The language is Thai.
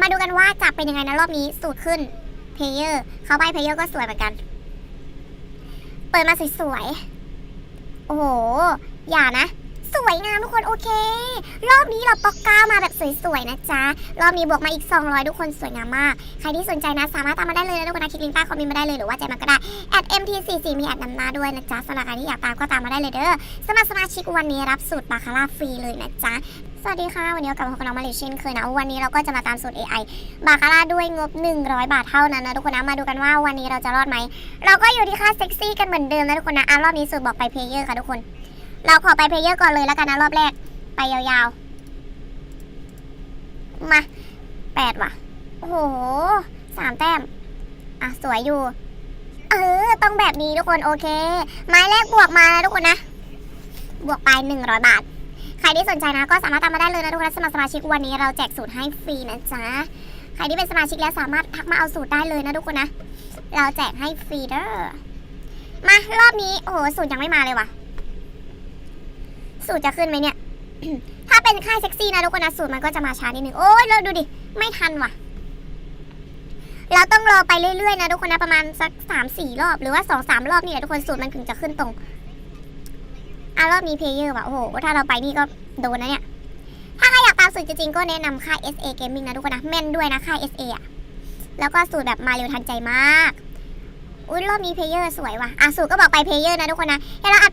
มาดูกันว่าจะเป็นยังไงนะรอบนี้สูตรขึ้นเพลเยอร์เขาใบเพลเยอร์ก็สวยเหมือนกัน เปิดมาสวยๆ โอ้โห อย่านะ สวยงามทุกคนโอเค รอบนี้เราปอกก้ามาแบบสวยๆนะจ๊ะ รอบนี้บวกมาอีก 200 ทุกคนสวยงามมาก ใครที่สนใจนะ สามารถตามมาได้เลยนะทุกคนนะคลิกลิงก์ใต้คอมเมนต์มาได้เลยหรือว่าแจมาก็ได้ @mt44 มีแอดนำหน้าด้วยนะจ๊ะสำหรับใครที่อยากตามก็ตามมาได้เลยเด้อสมัครสมาชิกวันนี้รับสูตรบาคาร่าฟรีเลยนะจ๊ะ สวัสดีค่ะ วันนี้เรากลับมาพบกับน้องมาลเช่นเคยนะ วันนี้เราก็จะมาตามสูตร AI บาคาร่าด้วยงบ 100 บาทเท่านั้นนะทุกคนนะมาดูกันว่าวันนี้เราจะรอดไหม เราก็อยู่ที่ค่าเซ็กซี่กันเหมือนเดิมนะทุกคนนะอะรอบนี้สูตรบอกไปเพลเยอร์ค่ะทุกคน เราขอไปเพลเยอร์ก่อนเลยแล้วกันนะรอบแรกไปยาวๆ มาแปดว่ะ โอ้โหสามแต้ม อะสวยอยู่ เออต้องแบบนี้ทุกคนโอเค ไม้แรกบวกมานะทุกคนนะ บวกไปหนึ่งร้อยบาท ที่สนใจนะก็สามารถตามมาได้เลยนะทุกคนนะสมัครสมาชิกวันนี้เราแจกสูตรให้ฟรีนะจ๊ะใครที่เป็นสมาชิกแล้วสามารถทักมาเอาสูตรได้เลยนะทุกคนนะ เราแจกให้ฟรีเด้อมารอบนี้โอ้โหสูตรยังไม่มาเลยว่ะ สูตรจะขึ้นไหมเนี่ย ถ้าเป็นค่ายเซ็กซี่นะทุกคนนะสูตรมันก็จะมาช้านิดนึงโอ้ยเราดูดิไม่ทันว่ะ เราต้องรอไปเรื่อยๆนะทุกคนนะประมาณสักสามสี่รอบหรือว่าสองสามรอบนี่แหละทุกคนสูตรมันถึงจะขึ้นตรง อะรอบนี้เพลเยอร์ว่ะโอ้โห ถ้าเราไปนี่ก็โดนนะเนี่ย ถ้าใครอยากตามสูตรจริงๆ ก็แนะนำค่าย SA Gaming นะทุกคนนะ แม่นด้วยนะค่าย SA อะ แล้วก็สูตรแบบมาเร็วทันใจมาก อุ้ยรอบนี้เพลเยอร์สวยว่ะ อะสูตรก็บอกไปเพลเยอร์นะทุกคนนะแล้วเราอัด